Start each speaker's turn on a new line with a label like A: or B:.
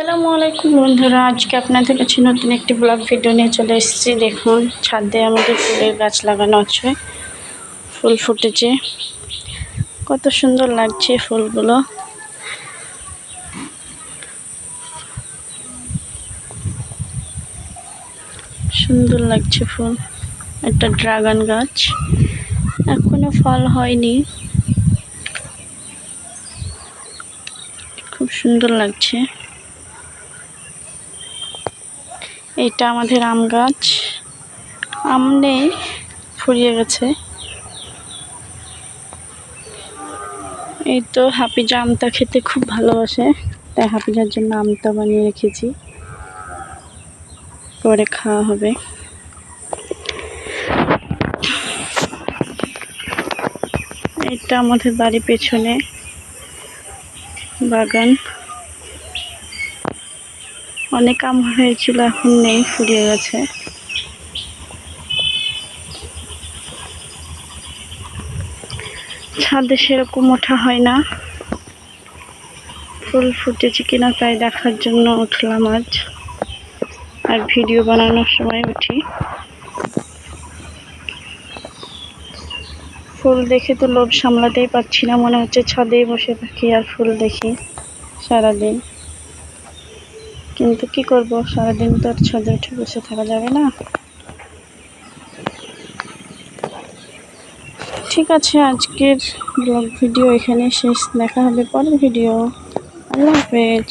A: আসসালামু আলাইকুম বন্ধুরা, আজকে আপনাদের কাছে নতুন একটি ব্লগ ভিডিও নিয়ে চলে এসেছি। দেখুন, ছাদে আমাদের ফুলের গাছ লাগানো আছে, ফুল ফুটেছে। কত সুন্দর লাগছে ফুলগুলো। সুন্দর লাগছে ফুল, একটা ড্রাগন গাছ। এখনও ফল হয়নি। খুব সুন্দর লাগছে। এটা আমাদের আম গাছ। আম নেই, ফুরিয়ে গেছে। এই তো হাপিজা আমটা খেতে খুব ভালোবাসে, তাই হাপিজার জন্য আমটা বানিয়ে রেখেছি। পরে খাওয়া হবে। এটা আমাদের বাড়ির পেছনে বাগান। অনেক আম হয়েছিল, এখন নেই, ফুরিয়ে গেছে। ছাদে সেরকম ওঠা হয় না। ফুল ফুটেছে কিনা তাই দেখার জন্য উঠলাম আজ। আর ভিডিও বানানোর সময় উঠি। ফুল দেখে তো লোভ সামলাতেই পারছি না, মনে হচ্ছে ছাদেই বসে থাকি আর ফুল দেখি সারাদিন। কিন্তু কি করব? সারাদিন তো আর ছাদে উঠে বসে থাকা যাবে না। ঠিক আছে, আজকের ব্লগ ভিডিও এখানে শেষ। দেখা হবে পরের ভিডিও আল্লাহ হাফেজ।